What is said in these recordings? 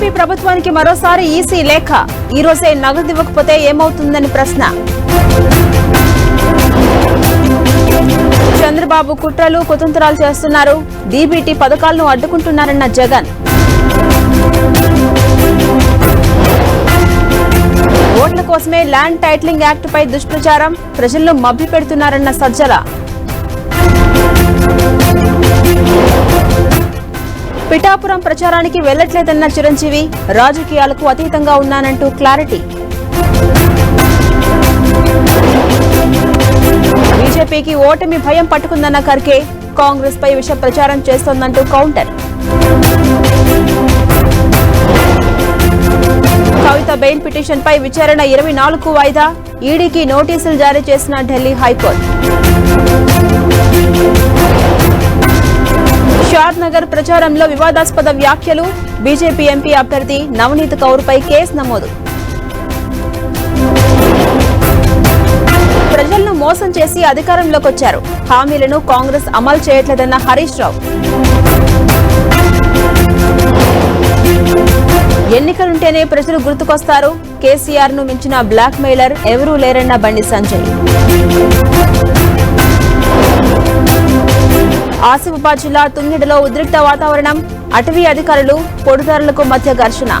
AP ప్రభుత్వానికి మరోసారి EC లేఖ. ఈ రోజే నగదు ఇవ్వకపోతే ఏమవుతుందని ప్రశ్న. చంద్రబాబు కుట్రలు కుతంత్రాలు చేస్తున్నారు. డీబీటీ పథకాలను అడ్డుకుంటున్నారన్న జగన్. ఓట్ల కోసమే ల్యాండ్ టైటిలింగ్ యాక్ట్ పై దుష్ప్రచారం. ప్రజల్లో మభ్య పెడుతున్నారన్న సజ్జల. పిఠాపురం ప్రచారానికి వెళ్ళట్లేదన్న చిరంజీవి రాజకీయాలకు అతీతంగా ఉన్నానంటూ క్లారిటీ. బీజేపీకి ఓటమి భయం పట్టుకుందన్న ఖర్గే కాంగ్రెస్ పై విష ప్రచారం చేస్తోందంటూ కౌంటర్. కవిత బెయిల్ పిటిషన్ పై విచారణ ఇరవై నాలుగు వాయిదా ఈడీకి నోటీసులు జారీ చేసిన ఢిల్లీ హైకోర్టు. షాద్ నగర్ ప్రచారంలో వివాదాస్పద వ్యాఖ్యలు. బీజేపీ ఎంపీ అభ్యర్థి నవనీత్ కౌర్ పై కేసు నమోదు. ప్రజలను మోసం చేసి అధికారంలోకి వచ్చారు. హామీలను కాంగ్రెస్ అమలు చేయట్లేదన్న హరీష్ రావు. ఎన్నికలుంటేనే ప్రజలు గుర్తుకొస్తారు. కేసీఆర్ను మించిన బ్లాక్ మెయిలర్ ఎవరూ లేరన్న బండి సంజయ్ ఆసిఫాబాద్ జిల్లా తుంగిడిలో ఉద్రిక్త వాతావరణం అటవీ అధికారులు పొడుదారులకు మధ్య ఘర్షణ.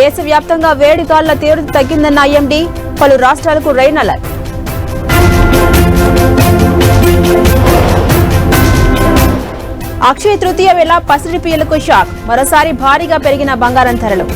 దేశవ్యాప్తంగా వేడి గాలుల తీవ్రత తగ్గిందన్న ఐఎండీ పలు రాష్ట్రాలకు రైన్ అలర్ట్. అక్షయ తృతీయ వేళ పసిడి పియ్యలకు షాక్ మరోసారి భారీగా పెరిగిన బంగారం ధరలు.